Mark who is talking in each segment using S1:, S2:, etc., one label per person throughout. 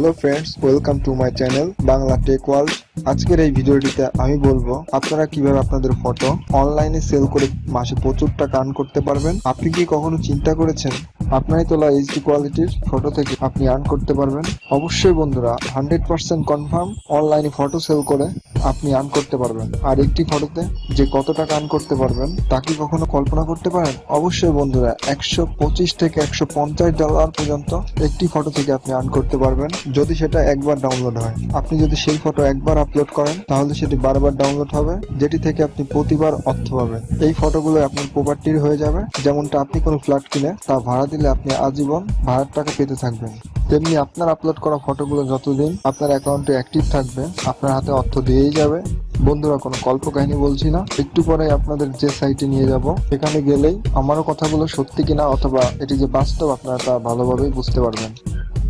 S1: Hello friends welcome to my channel Bangla tech world আজকের এই ভিডিওটিতে আমি বলব, আপনারা কীভাবে আপনাদের ফটো অনলাইনে সেল করে মাসে প্রচুর টাকা আর্ন করতে পারবেন? আপনি কি কখনো চিন্তা করেছেন আপনারই তোলা এইচডি কোয়ালিটির ফটো থেকে আপনি আর্ন করতে পারবেন। অবশ্যই বন্ধুরা হান্ড্রেড পার্সেন্ট কনফার্ম অনলাইনে ফটো সেল করে আপনি আর্ন করতে পারবেন। আর একটি ফটোতে যে কত টাকা আর্ন করতে পারবেন, তা কি কখনো কল্পনা করতে পারেন? অবশ্যই বন্ধুরা, একশো পঁচিশ থেকে একশো পঞ্চাশ ডলার পর্যন্ত একটি ফটো থেকে আপনি আর্ন করতে পারবেন। যদি সেটা একবার ডাউনলোড হয়। আপনি যদি সেই ফটো একবার আপলোড করেন, তাহলে সেটি বারবার ডাউনলোড হবে, যেটি থেকে আপনি প্রতিবার অর্থ পাবেন। এই ফটোগুলো আপনার প্রপার্টির হয়ে যাবে। যেমনটা আপনি কোনো ফ্ল্যাট কিনে তা ভাড়া দিলে আপনি আজীবন ভাড়ার টাকা পেতে থাকবেন। তেমনি আপনার আপলোড করা ফটোগুলো যতদিন আপনার অ্যাকাউন্টে অ্যাক্টিভ থাকবে, আপনার হাতে অর্থ দিয়েই যাবে। বন্ধুরা, কোনো কল্প কাহিনী বলছি না। একটু পরে আপনাদের যে সাইটে নিয়ে যাব, সেখানে গেলেই আমারও কথাগুলো সত্যি কিনা অথবা এটি যে বাস্তব, আপনারা তা ভালোভাবেই বুঝতে পারবেন।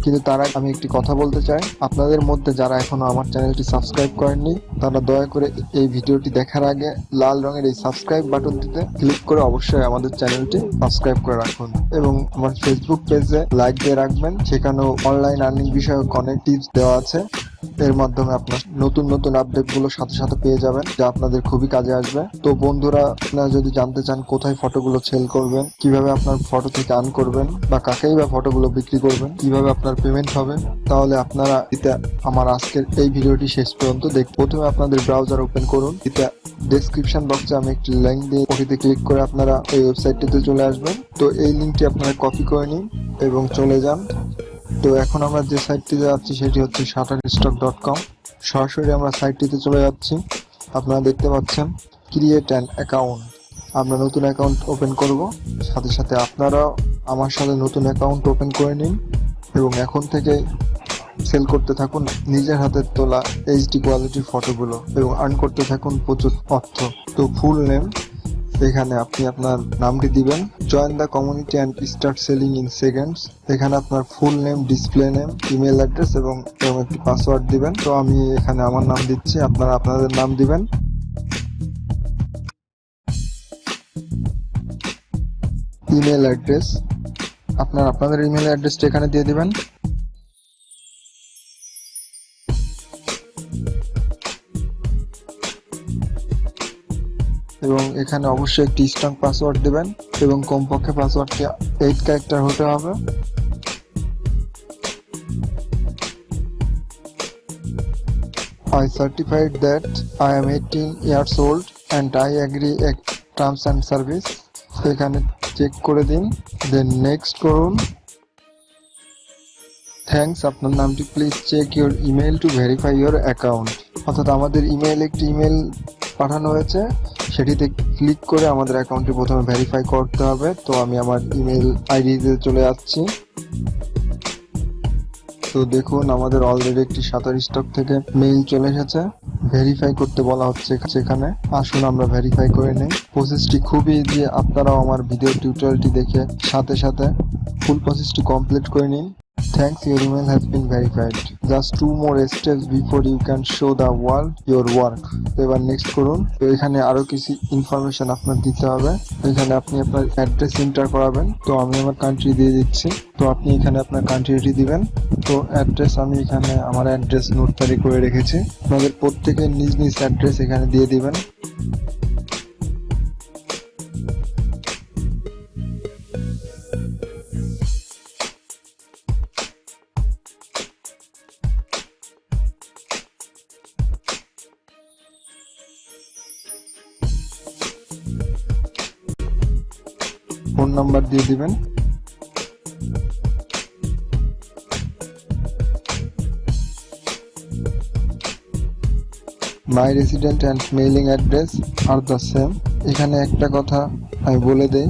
S1: কিন্তু তার আমি একটি কথা বলতে চাই। আপনাদের মধ্যে যারা এখনও আমার চ্যানেলটি সাবস্ক্রাইব করেননি, তারা দয়া করে এই ভিডিওটি দেখার আগে লাল রঙের এই সাবস্ক্রাইব বাটনটিতে ক্লিক করে অবশ্যই আমাদের চ্যানেলটি সাবস্ক্রাইব করে রাখুন এবং আমার ফেসবুক পেজে লাইক দিয়ে রাখবেন। সেখানেও অনলাইন আর্নিং বিষয়ক অনেক টিপস দেওয়া আছে। এর মাধ্যমে আপনার নতুন নতুন আপডেটগুলো সাথে সাথে পেয়ে যাবেন, যা আপনাদের খুবই কাজে আসবে। তো বন্ধুরা, আপনারা যদি জানতে চান কোথায় ফটোগুলো সেল করবেন, কীভাবে আপনার ফটো থেকে আর্ন করবেন, বা কাকেই বা ফটোগুলো বিক্রি করবেন, কীভাবে আপনার পেমেন্ট হবে, তাহলে আপনারা এটা আমার আজকের এই ভিডিওটি শেষ পর্যন্ত দেখ প্রথমে আপনাদের ব্রাউজার ওপেন করুন। এটা ডেসক্রিপশন বক্সে আমি একটি লিঙ্ক দিয়ে ওটিতে ক্লিক করে আপনারা এই ওয়েবসাইটটিতে চলে আসবেন। তো এই লিঙ্কটি আপনারা কপি করে নিন এবং চলে যান। তো এখন আমরা যে সাইটটিতে যাচ্ছি সেটি হচ্ছে শাটার স্টক ডট কম সরাসরি আমরা সাইটটিতে চলে যাচ্ছি। আপনারা দেখতে পাচ্ছেন ক্রিয়েট অ্যান অ্যাকাউন্ট আমরা নতুন অ্যাকাউন্ট ওপেন করব। সাথে সাথে আপনারা আমার সাথে নতুন অ্যাকাউন্ট ওপেন করে নিন এবং এখন থেকে সেল করতে থাকুন নিজের হাতের তোলা এইচডি কোয়ালিটির ফটোগুলো এবং আর্ন করতে থাকুন প্রচুর অর্থ। তো ফুল নেম এখানে আপনি আপনার নামটি দিবেন। Join the community and start selling in seconds এখানে আপনার full name display name email address এবং একটি পাসওয়ার্ড দিবেন। তো আমি এখানে আমার নাম দিচ্ছি, আপনারা আপনাদের নাম দিবেন। ইমেল অ্যাড্রেস আপনার আপনাদের ইমেল অ্যাড্রেসটা এখানে দিয়ে দিবেন। এবং এখানে অবশ্যই একটি স্ট্রং পাসওয়ার্ড দেবেন এবং কমপক্ষে পাসওয়ার্ডটি এইট ক্যারেক্টার হতে হবে। I certified that I am 18 years old and I agree a terms and service এখানে চেক করে দিন দেন নেক্সট করুন। থ্যাঙ্কস আপনার নামটি please check your email to verify your account অর্থাৎ আমাদের ইমেল একটি ইমেল পাঠানো হয়েছে, সেটিতে ক্লিক করে আমাদের অ্যাকাউন্টটি প্রথমে ভেরিফাই করতে হবে। তো আমি আমার ইমেল আইডিতে চলে যাচ্ছি তো দেখুন, আমাদের অলরেডি একটি সাঁতার স্টক থেকে মেইল চলে এসেছে। ভেরিফাই করতে বলা হচ্ছে সেখানে। আসুন, আমরা ভেরিফাই করে নেই। প্রসেসটি খুবই যে আপনারাও আমার ভিডিও টিউটোরিয়ালটি দেখে সাথে সাথে ফুল প্রসেসটি কমপ্লিট করে নিন। Thanks your email has been verified just two more steps before you can show the world your work এবার নেক্সট করুন। তো এখানে আরও কিছু ইনফরমেশন আপনার দিতে হবে। এখানে আপনি আপনার অ্যাড্রেস এন্টার করাবেন। তো আমি আমার কান্ট্রি দিয়ে দিচ্ছি। তো আপনি এখানে আপনার কান্ট্রিটি দিবেন। তো অ্যাড্রেস আমি এখানে আমার অ্যাড্রেস নোট তারিখ করে রেখেছি। আপনাদের প্রত্যেকের নিজ নিজ অ্যাড্রেস এখানে দিয়ে দিবেন। নাম্বার দিয়ে দিবেন। My resident and mailing address are the same এখানে একটা কথা আমি বলে দেই,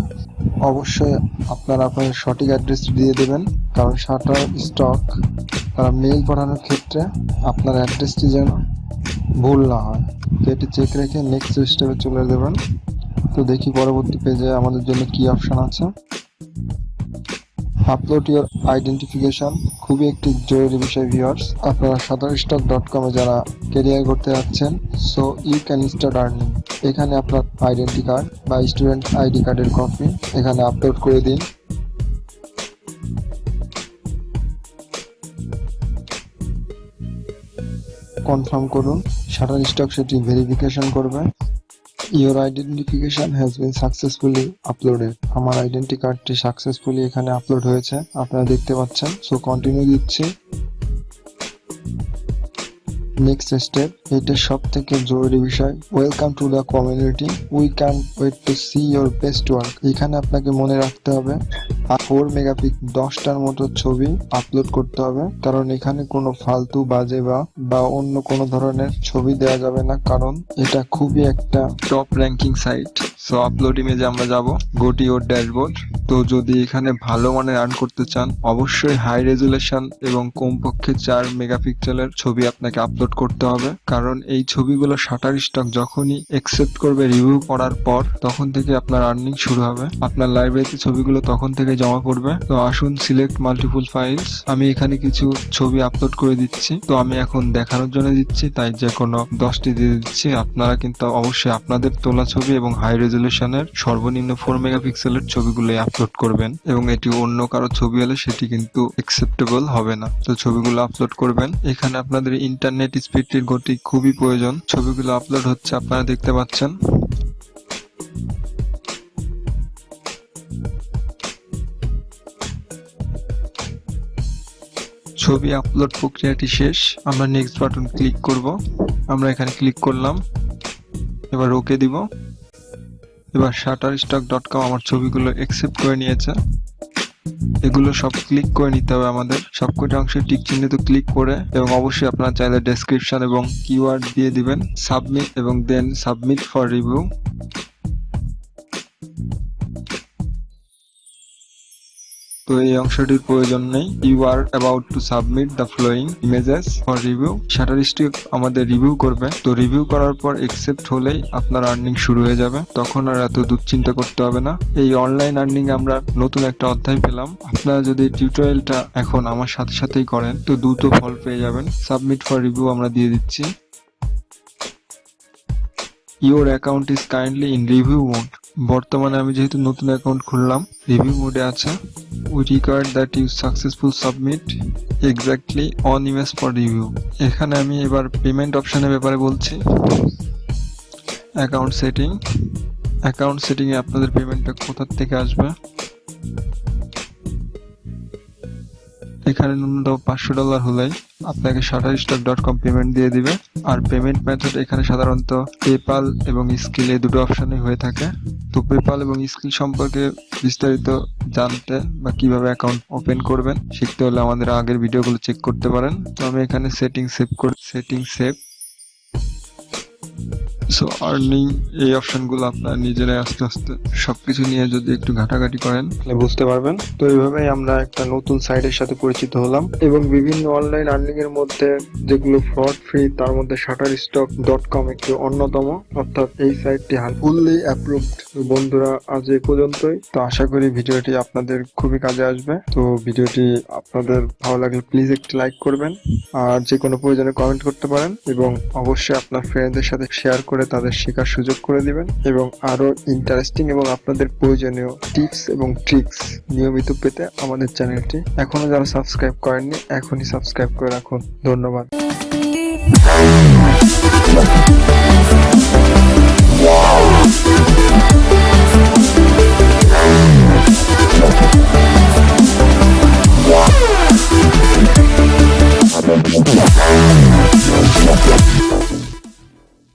S1: অবশ্যই আপনারা আপনার সঠিক অ্যাড্রেসটি দিয়ে দেবেন, কারণ শাটার স্টক তারা মেইল পাঠানোর ক্ষেত্রে আপনার অ্যাড্রেসটি যেন ভুল না হয়। তো এটি চেক রেখে নেক্সট স্টেপে চলে দেবেন তো দেখি পরবর্তী পেজে আমাদের জন্য কি অপশন আছে। আপলোড ইউর আইডেন্টিফিকেশন খুবই একটি জরুরি বিষয় ভিউয়ার্স আপনারা সাধারণ স্টক ডট কমে যারা কেরিয়ার করতে যাচ্ছেন so you can start earning এখানে আপনার আইডেন্টি কার্ড বা স্টুডেন্ট আইডি কার্ডের কপি এখানে আপলোড করে দিন। কনফার্ম করুন শাটার স্টক সেটি ভেরিফিকেশন করবে। Your identification has been successfully uploaded আমার আইডেন্টি কার্ডটি সাকসেসফুলি এখানে আপলোড হয়েছে। আপনারা দেখতে পাচ্ছেন। সো কন্টিনিউ দিচ্ছি। নেক্সট স্টেপ এটা সব থেকে জরুরি বিষয়। Welcome to the community we can wait to see your best work এখানে আপনাকে মনে রাখতে হবে আর ফোর মেগাপিক দশটার মতো ছবি আপলোড করতে হবে। কারণ এখানে কোনো ফালতু বাজে বা বা অন্য কোনো ধরনের ছবি দেওয়া যাবে না। কারণ এটা খুবই একটা top ranking site so upload ইমেজে আমরা যাব গোটি ওর ড্যাশবোর্ড তো যদি এখানে ভালো মানের আর্ন করতে চান, অবশ্যই হাই রেজুলেশন এবং কমপক্ষে চার মেগাপিক্সেলের ছবি আপনাকে আপলোড করতে হবে। কারণ এই ছবিগুলো শাটার স্টক যখনই একসেপ্ট করবে রিভিউ করার পর, তখন থেকে আপনার আর্নিং শুরু হবে। আপনার লাইব্রেরিতে ছবিগুলো তখন থেকে জমা পড়বে তো আসুন সিলেক্ট মাল্টিপুল ফাইলস আমি এখানে কিছু ছবি আপলোড করে দিচ্ছি। তো আমি এখন দেখানোর জন্য দিচ্ছি। তাই যে কোনো দশটি দিয়ে দিচ্ছি। আপনারা কিন্তু অবশ্যই আপনাদের তোলা ছবি এবং হাই রেজলিউশনের সর্বনিম্ন ফোর মেগাপিক্সেলের ছবিগুলো আপলোড করবেন। এবং এটি অন্য কারও ছবি হলে সেটি কিন্তু অ্যাকসেপ্টেবল হবে না। তো ছবিগুলো আপলোড করবেন। এখানে আপনাদের ইন্টারনেট স্পিডটির গতি খুবই প্রয়োজন। ছবিগুলো আপলোড হচ্ছে, আপনারা দেখতে পাচ্ছেন। ছবি আপলোড প্রক্রিয়াটি শেষ, আমরা নেক্সট বাটন ক্লিক করব। আমরা এখানে ক্লিক করলাম। এবার ওকে দিব। এবার শাটার স্টক ডট কম আমার ছবিগুলো অ্যাকসেপ্ট করে নিয়েছে। এগুলো সব ক্লিক করে নিতে হবে আমাদের। সবকটি অংশে টিক চিহ্নিত ক্লিক করে এবং অবশ্যই আপনারা চাইলে ডেসক্রিপশন এবং কিওয়ার্ড দিয়ে দিবেন। সাবমিট এবং দেন সাবমিট ফর রিভিউ তো এই অংশটির প্রয়োজন নেই। You are about to submit the following images for review shutter stick আমাদের রিভিউ করবে। তো রিভিউ করার পর একসেপ্ট হলেই আপনার আর্নিং শুরু হয়ে যাবে। তখন আর এত দুশ্চিন্তা করতে হবে না। এই অনলাইন আর্নিং আমরা নতুন একটা অধ্যায় পেলাম। আপনারা যদি টিউটোরিয়ালটা এখন আমার সাথে সাথেই করেন, তো দ্রুত ফল পেয়ে যাবেন। সাবমিট ফর রিভিউ আমরা দিয়ে দিচ্ছি। Your account is kindly in review mode বর্তমানে আমি যেহেতু নতুন অ্যাকাউন্ট খুললাম রিভিউ মোডে আছে। We require that you successful submit exactly on image for review এখানে আমি এবার পেমেন্ট অপশানের ব্যাপারে বলছি। অ্যাকাউন্ট সেটিং অ্যাকাউন্ট সেটিংয়ে আপনাদের পেমেন্টটা কোথার থেকে আসবে? এখানে ন্যূনতম পাঁচশো ডলার হলেই আপনাকে shutter stock dot com payment দিয়ে দিবে। আর পেমেন্ট মেথড এখানে সাধারণত পেপাল এবং স্কিল দুটো অপশনই হয়ে থাকে। তো পেপাল এবং স্কিল সম্পর্কে বিস্তারিত জানতে বা কীভাবে অ্যাকাউন্ট ওপেন করবেন, শিখতে হলে আমাদের আগের ভিডিওগুলো চেক করতে পারেন। তো আমি এখানে সেটিং সেভ করে সেটিং সেভ সো আর্নিং এই অপশনগুলো আপনার নিজেরাই আস্তে আস্তে সবকিছু নিয়ে যদি একটু ঘাটাঘাটি করেন, তাহলে বুঝতে পারবেন। তো এইভাবেই আমরা একটা নতুন সাইটের সাথে পরিচিত হলাম এবং বিভিন্ন অনলাইন আর্নিং এর মধ্যে যেগুলো ফ্রড ফ্রি তার মধ্যে শাটার স্টক ডট কম একটি অন্যতম। অর্থাৎ এই সাইটটি ফুললি অ্যাপ্রুভড বন্ধুরা, আজ এ পর্যন্তই। তো আশা করি ভিডিওটি আপনাদের খুবই কাজে আসবে। তো ভিডিওটি আপনাদের ভালো লাগলে প্লিজ একটি লাইক করবেন। আর যে কোনো প্রয়োজনে কমেন্ট করতে পারেন এবং অবশ্যই আপনার ফ্রেন্ডদের সাথে শেয়ার করে তাদের শেখার সুযোগ করে দিবেন এবং আরও ইন্টারেস্টিং এবং আপনাদের প্রয়োজনীয় টিপস এবং ট্রিক্স নিয়মিত পেতে আমাদের চ্যানেলটি এখনও যারা সাবস্ক্রাইব করেননি, এখনই সাবস্ক্রাইব করে রাখুন। ধন্যবাদ।